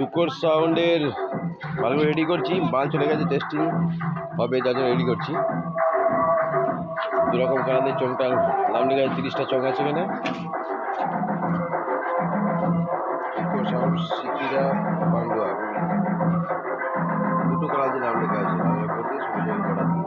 টুকর সাউন্ডের, ভালো রেডি করছি। বাল চলে গেছে টেস্টিং হবে, যার জন্য রেডি করছি। দুরকম কালারের চোখটা নাম লেখা আছে তিরিশটা চোখ আছে এখানে। টুকর সাউন্ড সিকিরা বাংলা দুটো দিয়ে নাম লেখা আছে প্রতি সবুজের বর্ডার দিয়ে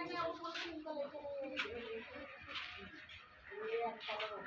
Diyan nga ako makakita. Diyan nga ako makakita.